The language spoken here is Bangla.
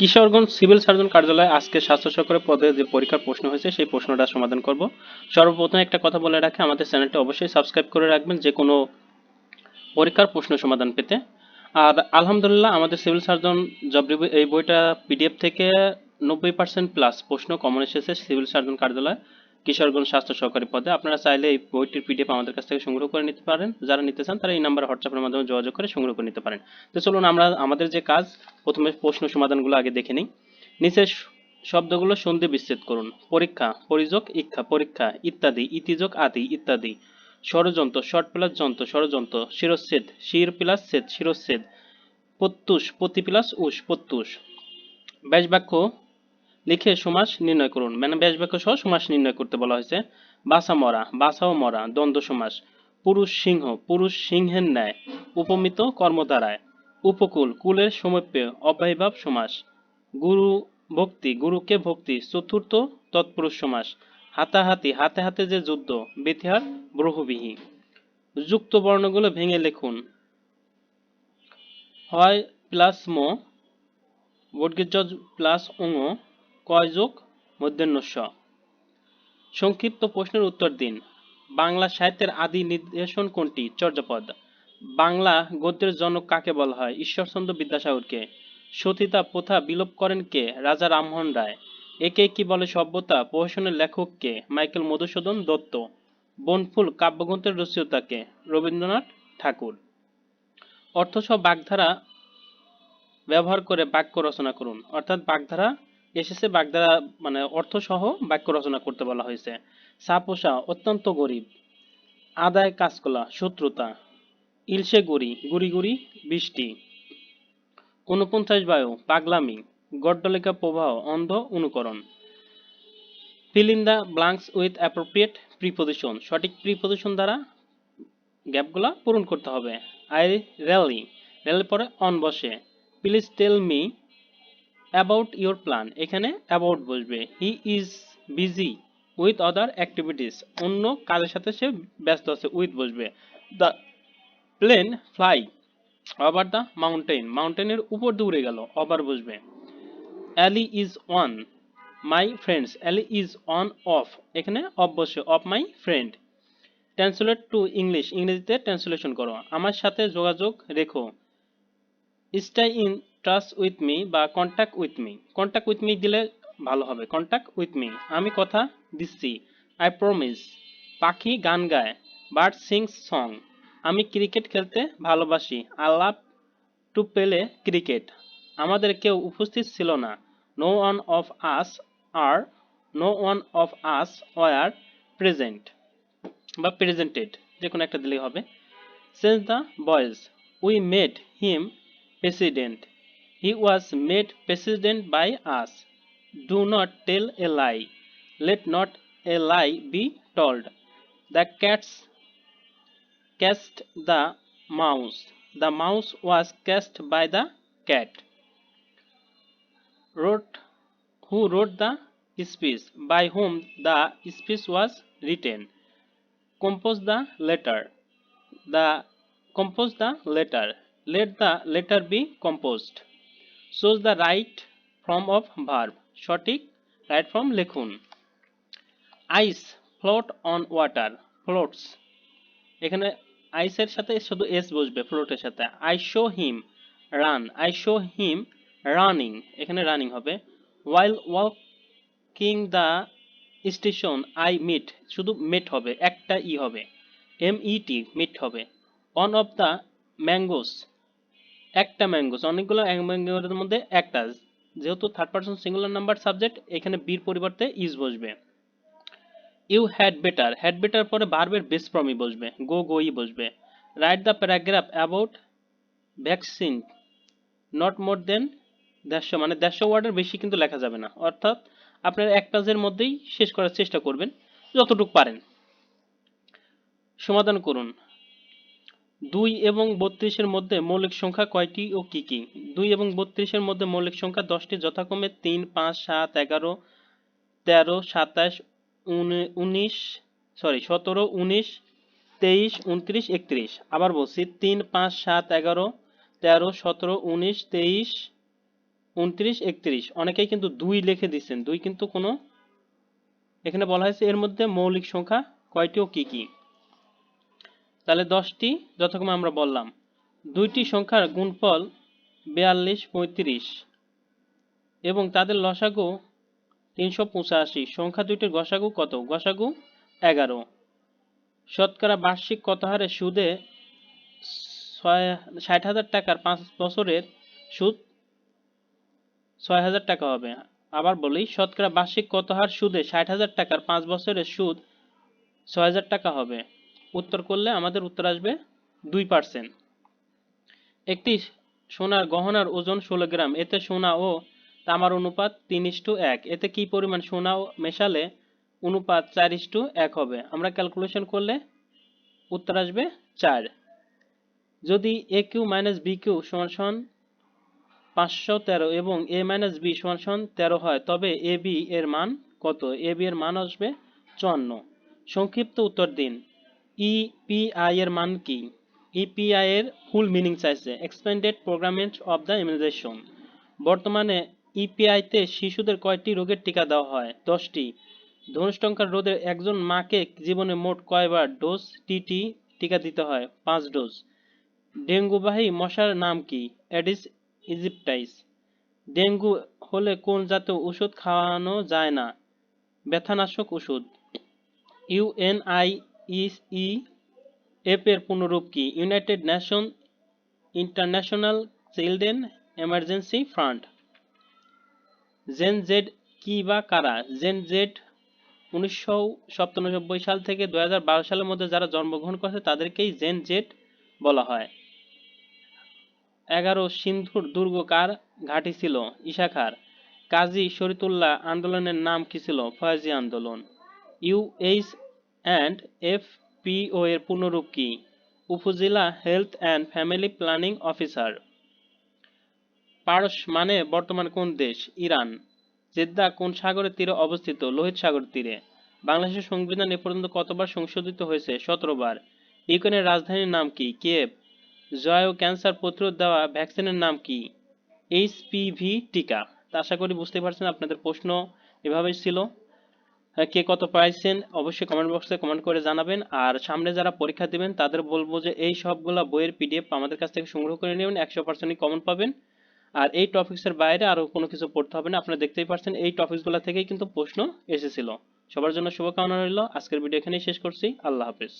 কিশোরগঞ্জ সিভিল সার্জন কার্যালয়ে আজকে স্বাস্থ্য সহকারী পদে যে পরীক্ষার প্রশ্ন হয়েছে, সেই প্রশ্নটা সমাধান করব। সর্বপ্রথম একটা কথা বলে রাখি, আমাদের চ্যানেলটা অবশ্যই সাবস্ক্রাইব করে রাখবেন, যে কোনো পরীক্ষার প্রশ্ন সমাধান পেতে। আর আলহামদুলিল্লাহ, আমাদের সিভিল সার্জন জব এই বইটা পিডিএফ থেকে নব্বই পার্সেন্ট প্লাস প্রশ্ন কমন এসেছে সিভিল সার্জন কার্যালয়। কিশোরগঞ্জ স্বাস্থ্য সহকারী পদে আপনারা চাইলে এই বইটির পিডিএফ আমাদের কাছ থেকে সংগ্রহ করে নিতে পারেন। যারা নিতে চান, তারা এই নাম্বার হোয়াটসঅ্যাপের মাধ্যমে যোগাযোগ করে সংগ্রহ করে নিতে পারেন। তো চলুন আমরা, আমাদের যে কাজ, প্রথমে প্রশ্ন সমাধানগুলো আগে দেখে নিই। নিচের শব্দগুলো সন্ধি বিচ্ছেদ করুন। পরীক্ষা, পরিযোগ ইচ্ছা পরীক্ষা, ইত্যাদি, ইতিযোগ, আদি, ইত্যাদি। ষড়যন্ত্র শর্ট প্লাস যন্ত্র, ষড়যন্ত্র, শিরচ্ছেদ, শির প্লাস ছেদ, শিরচ্ছেদ, প্রত্যুষ, প্রতি প্লাস উষ, প্রত্যুষ। ব্যাস বাক্য লিখে সমাস নির্ণয় করুন। মানে ব্যাস বাক্য সহ সমাস নির্ণয় করতে বলা হয়েছে, বাসা মরা, বাসাও মরা, দ্বন্দ্ব সমাস। পুরুষ সিংহ, পুরুষ সিংহের ন্যায়, উপমিত কর্মধারায়। উপকূল, কুলের সমীপে অব্যয়ভাব সমাস। গুরু ভক্তি, গুরুকে ভক্তি, চতুর্থ তৎপুরুষ সমাস। হাতাহাতি, হাতে হাতে যে যুদ্ধ, বেতিহার ব্রহবিহী যুক্ত বর্ণগুলো ভেঙে লিখুন। হয় প্লাস মো বর্গীজ প্লাস অঙ কয় যোগ? মধ্যাহ্ন স সংক্ষিপ্ত প্রশ্নের উত্তর দিন। বাংলা সাহিত্যের আদি নির্দেশন কোনটি? চর্যাপদ। বাংলা গদ্যের জনক কাকে বলা হয়? ঈশ্বরচন্দ্র বিদ্যাসাগরকে। সতীতা প্রথা বিলোপ করেন কে? রাজা রামমোহন রায়। একে কি বলে সভ্যতা? প্রহসনের লেখক কে? মাইকেল মধুসূদন দত্ত। বনফুল কাব্যগ্রন্থের রচয়িতাকে রবীন্দ্রনাথ ঠাকুর। অর্থসহ বাগধারা ব্যবহার করে বাক্য রচনা করুন। অর্থাৎ বাগধারা এসেছে বাগধারা মানে অর্থ সহ বাক্য রচনা করতে বলা হয়েছে। সাপোসা অত্যন্ত গরিব। আদায় কাজকলা শত্রুতা। ইলশে গুড়ি গুড়ি গুড়ি, বৃষ্টি। উনপঞ্চাশ বায়ু, পাগলামি। গড্ডলিকা প্রবাহ, অন্ধ অনুকরণ। Fill the blanks with appropriate preposition. সঠিক প্রিপোজিশন দ্বারা গ্যাপগুলা পূরণ করতে হবে। আই র্যালি র্যালি পরে অন বসে। Please tell me about your plan এখানে অ্যাবাউট বসবে। He is busy with other activities অন্য কাজের সাথে সে ব্যস্ত আছে উইথ বসবে। The plane fly over the mountain মাউন্টেনের উপর দিয়ে উড়ে গেল ওভার বসবে। Ali is one my friends Ali is one of এখানে অফ বসে of my friend translate to English ইংরেজিতে ট্রান্সলেশন করো। আমার সাথে যোগাযোগ রেখো। Stay in touch with me বা contact with me contact with me দিলে ভালো হবে। কন্ট্যাক্ট উইথ মি আমি কথা দিচ্ছি। আই প্রমিস পাখি গান গায়। বার্ড সিংস সং আমি ক্রিকেট খেলতে ভালোবাসি। I love to play cricket আমাদের কেউ উপস্থিত ছিল না। No one of us are no one of us were present বা প্রেজেন্টেড যে কোনো একটা দিলেই হবে। Sense the boys we made him president He was made president by us. Do not tell a lie. Let not a lie be told. The cats cast the mouse. The mouse was cast by the cat. Wrote, who wrote the speech? By whom the speech was written? Compose the letter. The compose the letter. Let the letter be composed. Choose the right form of verb. সঠিক রাইট form লিখুন। Ice float on water floats এখানে আইসের সাথে শুধু এস বসবে ফ্লোটের সাথে। I show him run I show him running এখানে রানিং হবে। While walking the station I meet শুধু মেট হবে, একটা ই হবে। এম ই টি মিট হবে। অন অফ দ্য ম্যাঙ্গোস একটা ম্যাঙ্গোস অনেকগুলো ম্যাঙ্গোর মধ্যে একটা, যেহেতু third person singular number subject এখানে বির পরিবর্তে ইজ বসবে। You had better had better পরে ভার্বের বেস ফর্মই বসবে গো গোই বসবে। Write the paragraph about vaccine not more than দেড়শো মানে দেড়শো ওয়ার্ডের বেশি কিন্তু লেখা যাবে না। অর্থাৎ আপনার এক পেজের মধ্যেই শেষ করার চেষ্টা করবেন, যতটুকু পারেন। সমাধান করুন। দুই এবং বত্রিশের মধ্যে মৌলিক সংখ্যা কয়টি ও কি কি? দুই এবং বত্রিশের মধ্যে মৌলিক সংখ্যা দশটি, যথাক্রমে তিন, পাঁচ, সাত, এগারো, তেরো, সাতাশ, উনি- উনিশ সরি সতেরো, উনিশ, তেইশ, উনত্রিশ, একত্রিশ। আবার বলছি, তিন, পাঁচ, সাত, এগারো, তেরো, সতেরো, উনিশ, তেইশ, উনত্রিশ, একত্রিশ। অনেকেই কিন্তু দুই লিখে দিচ্ছেন। দুই কিন্তু কোনো এখানে বলা হয়েছে এর মধ্যে মৌলিক সংখ্যা কয়টি ও কি কি? তাহলে দশটি যথাক্রমে আমরা বললাম। দুইটি সংখ্যার গুণফল বিয়াল্লিশ পঁয়ত্রিশ এবং তাদের লসাগু তিনশো পঁচাশি। সংখ্যা দুইটির গসাগু কত? গসাগু এগারো। শতকরা বার্ষিক কত হারে সুদে ছয়, ষাট হাজার টাকার পাঁচ বছরের সুদ ছয় হাজার টাকা হবে। আবার বলি, শতকরা বার্ষিক কত হার সুদে ষাট হাজার টাকার পাঁচ বছরের সুদ ছয় হাজার টাকা হবে। উত্তর করলে আমাদের উত্তর আসবে দুই পার্সেন্ট একটি সোনার গহনার ওজন ষোলো গ্রাম, এতে সোনা ও তামার অনুপাত তিন ইস্টু এক। এতে কি পরিমাণ সোনা মেশালে অনুপাত চার ইস্টু এক হবে? আমরা ক্যালকুলেশন করলে উত্তর আসবে চার। যদি A Q minus B Q সমান পাঁচশো তেরো এবং এ মাইনাস বি সমান তেরো হয়, তবে এ বি এর মান কত? এ বি এর মান আসবে চুয়ান্ন। সংক্ষিপ্ত উত্তর দিন। ইপিআই এর মান কি? ইপিআই এর ফুল মিনিং চাইছে expanded programme of the immunization বর্তমানে ইপিআই তে শিশুদের কয়টি রোগের টিকা দেওয়া হয়? দশটি। ধনুষ্টঙ্কার রোদের একজন মাকে জীবনে মোট কয়বার ডোজ টিটি টিকা দিতে হয়? পাঁচ ডোজ ডেঙ্গুবাহী মশার নাম কি? অ্যাডিস ইজিপ্টাইস ডেঙ্গু হলে কোন জাতীয় ওষুধ খাওয়ানো যায় না? ব্যথানাশক ওষুধ। ইউএনআইই এফ এর পুনরূপ কি? United Nation International Children Emergency Fund gen Z কি বা কারা? জেন জেড উনিশশো সাল থেকে দু হাজার বারো সালের মধ্যে যারা জন্মগ্রহণ করেছে, তাদেরকেই জেন জেড বলা হয়। এগারো সিন্ধুর দুর্গ কার ঘাঁটি ছিল? ইশাখার। কাজী শরীতুল্লাহ আন্দোলনের নাম কি ছিল? ফয়াজি আন্দোলন। ইউএইচ অ্যান্ড এফ পিও এর পূর্ণরূপ কি? উপজেলা health and family planning officer পারস মানে বর্তমান কোন দেশ? ইরান। জেদ্দা কোন সাগরের তীরে অবস্থিত? লোহিত সাগর তীরে। বাংলাদেশের সংবিধান এ পর্যন্ত কতবার সংশোধিত হয়েছে? সতেরো বার। ইউক্রেনের রাজধানীর নাম কি? কিয়েভ। জয় ও ক্যান্সার প্রতিরোধ দেওয়া ভ্যাকসিনের নাম কি? এইচপিভি টিকা। তা আশা করি বুঝতে পারছেন আপনাদের প্রশ্ন। এভাবেই ছিল। কে কত পাইছেন, অবশ্যই কমেন্ট বক্সে কমেন্ট করে জানাবেন। আর সামনে যারা পরীক্ষা দিবেন, তাদের বলব যে এই সবগুলা বইয়ের পিডিএফ আমাদের কাছ থেকে সংগ্রহ করে নেবেন, একশো পার্সেন্টই কমন পাবেন। আর এই টপিক্সের বাইরে আরও কোনো কিছু পড়তে হবে না, আপনারা দেখতেই পারছেন এই টপিকসগুলো থেকেই কিন্তু প্রশ্ন এসেছিল। সবার জন্য শুভকামনা রইল, আজকের ভিডিও এখানেই শেষ করছি, আল্লাহ হাফেজ।